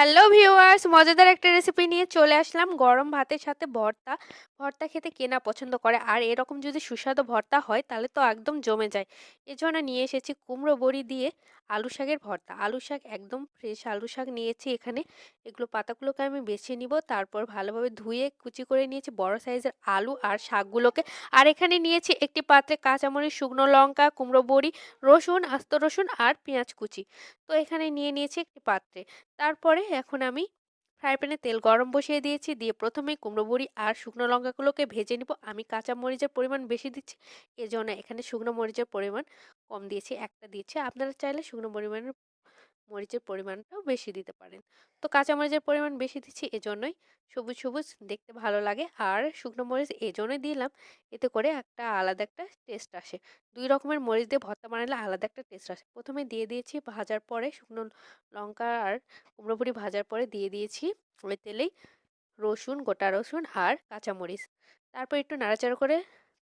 Hello viewers মজাদার একটা recipe নিয়ে চলে আসলাম। গরম ভাতের সাথে ভর্তা। ভর্তা খেতে কেনা পছন্দ করে? আর এরকম যদি সুস্বাদু ভর্তা হয়, তাহলে তো একদম জমে যায়। এজন্য নিয়ে এসেছি কুমড়ো বড়ি দিয়ে আলু শাকের ভর্তা। আলু শাক একদম ফ্রেশ আলু শাক নিয়েছি এখানে। এগুলো পাতাগুলোকে আমি বেছে নিব। তারপর ভালোভাবে ধুয়ে কুচি করে নিয়েছি বড় সাইজের আলু আর শাকগুলোকে। আর এখানে নিয়েছি একটি পাত্রে কাঁচামরিচ, শুকনো লঙ্কা, কুমড়ো বড়ি, রসুন, আস্ত রসুন আর পেঁয়াজ কুচি। তো এখানে নিয়ে নিয়েছি একটি পাত্রে। তারপরে এখন আমি ফ্রাই প্যানে তেল গরম বসিয়ে দিয়েছি। দিয়ে প্রথমে কুমড়ো বড়ি আর শুকনো লঙ্কাগুলোকে ভেজে নিব। আমি কাঁচা মরিচের পরিমাণ বেশি দিচ্ছি, এজন্য এখানে শুকনো মরিচের পরিমাণ কম দিয়েছি, একটা দিয়েছি। আপনারা চাইলে শুকনো পরিমাণের মরিচের পরিমাণটাও বেশি দিতে পারেন। তো কাঁচা মরিচের পরিমাণ বেশি দিচ্ছি এজন্যই। সবুজ সবুজ দেখতে ভালো লাগে। আর শুকনো মরিচ এজন্যই দিলাম। এতে করে একটা আলাদা একটা টেস্ট আসে। দুই রকমের মরিচ দিয়ে ভর্তা বানালে আলাদা একটা টেস্ট আসে। প্রথমে দিয়ে দিয়েছি ভাজার পরে শুকনো লঙ্কা আর কুমড়ো বড়ি ভাজার পরে দিয়ে দিয়েছি ওই তেলেই রসুন, গোটা রসুন আর কাঁচামরিচ। তারপর একটু নাড়াচাড়া করে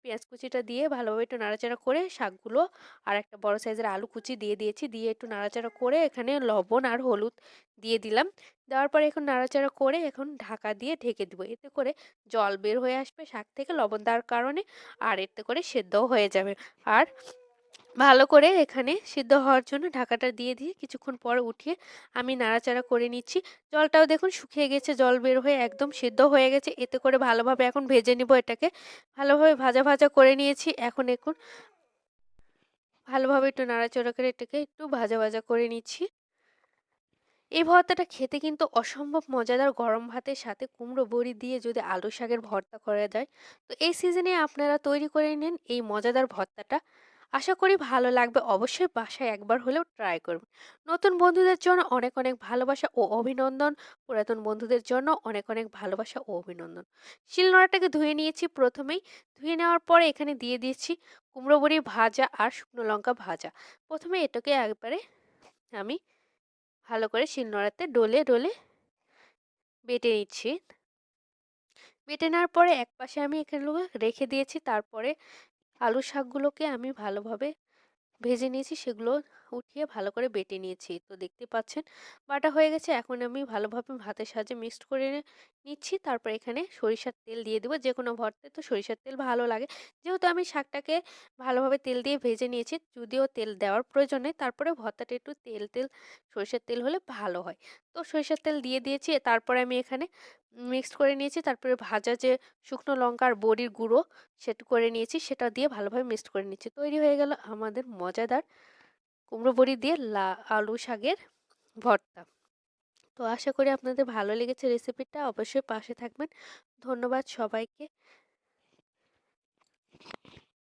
পেঁয়াজ কুচিটা দিয়ে ভালোভাবে একটু নাড়াচাড়া করে শাকগুলো আর একটা বড় সাইজের আলু কুচি দিয়ে দিয়েছি। দিয়ে একটু নাড়াচাড়া করে এখানে লবণ আর হলুদ দিয়ে দিলাম। দেওয়ার পরে এখন নাড়াচাড়া করে এখন ঢাকা দিয়ে ঢেকে দিব। এতে করে জল বের হয়ে আসবে শাক থেকে লবণ দেওয়ার কারণে আর এতে করে সেদ্ধও হয়ে যাবে। আর ভালো করে এখানে সিদ্ধ হওয়ার জন্য ঢাকাটা দিয়ে দিয়ে কিছুক্ষণ পর উঠিয়ে আমি নাড়াচাড়া করে নিচ্ছি। জলটাও দেখুন শুকিয়ে গেছে, জল বের হয়ে একদম সিদ্ধ হয়ে গেছে। এতে করে ভালোভাবে এখন ভেজে নিব এটাকে। ভালোভাবে ভাজা ভাজা করে নিয়েছি। এখন এখন ভালোভাবে একটু নাড়াচাড়া করে এটাকে একটু ভাজা ভাজা করে নিচ্ছি। এই ভর্তাটা খেতে কিন্তু অসম্ভব মজাদার। গরম ভাতের সাথে কুমড়ো বড়ি দিয়ে যদি আলু শাকের ভর্তা করা যায়। তো এই সিজনে আপনারা তৈরি করে নিন এই মজাদার ভর্তাটা। আশা করি ভালো লাগবে। অবশ্যই বাসায় একবার হলেও ট্রাই করবেন নতুন বন্ধুদের জন্য অনেক অনেক ভালোবাসা ও অভিনন্দন। পুরাতন বন্ধুদের জন্য অনেক অনেক ভালোবাসা ও অভিনন্দন। শিলনোড়াটাকে ধুয়ে নিয়েছি প্রথমেই। ধুয়ে নেওয়ার পরে এখানে দিয়ে দিয়েছি কুমড়ো বড়ি ভাজা আর শুকনো লঙ্কা ভাজা। প্রথমে এটাকে একবারে আমি ভালো করে শিলনোড়াতে ডলে ডলে বেটে নিচ্ছি। বেটে নেওয়ার পরে এক পাশে আমি এখানে রেখে দিয়েছি। তারপরে আলু শাকগুলোকে আমি ভালোভাবে ভেজে নিয়েছি সেগুলো উঠিয়ে ভালো করে বেটে নিয়েছি। তো দেখতে পাচ্ছেন, বাটা হয়ে গেছে। এখন আমি ভালোভাবে ভাতের সাহায্যে মিক্সড করে নিচ্ছি। তারপর এখানে সরিষার তেল দিয়ে দেবো যে কোনো ভর্তায়। তো সরিষার তেল ভালো লাগে। যেহেতু আমি শাকটাকে ভালোভাবে তেল দিয়ে ভেজে নিয়েছি, যদিও তেল দেওয়ার প্রয়োজন নেই তারপরে ভর্তাটা একটু তেল তেল, সরিষার তেল হলে ভালো হয়। তো সরিষার তেল দিয়ে দিয়েছি। তারপরে আমি এখানে মিক্সড করে নিয়েছি। তারপরে ভাজা যে শুকনো লঙ্কা আর বড়ির গুঁড়ো সেটা করে নিয়েছি। সেটা দিয়ে ভালোভাবে মিক্সড করে নিচ্ছি। তৈরি হয়ে গেল আমাদের মজাদার কুমড়ো বড়ি দিয়ে লা, আলু শাকের ভর্তা। তো আশা করি আপনাদের ভালো লেগেছে রেসিপিটা। অবশ্যই পাশে থাকবেন। ধন্যবাদ সবাইকে।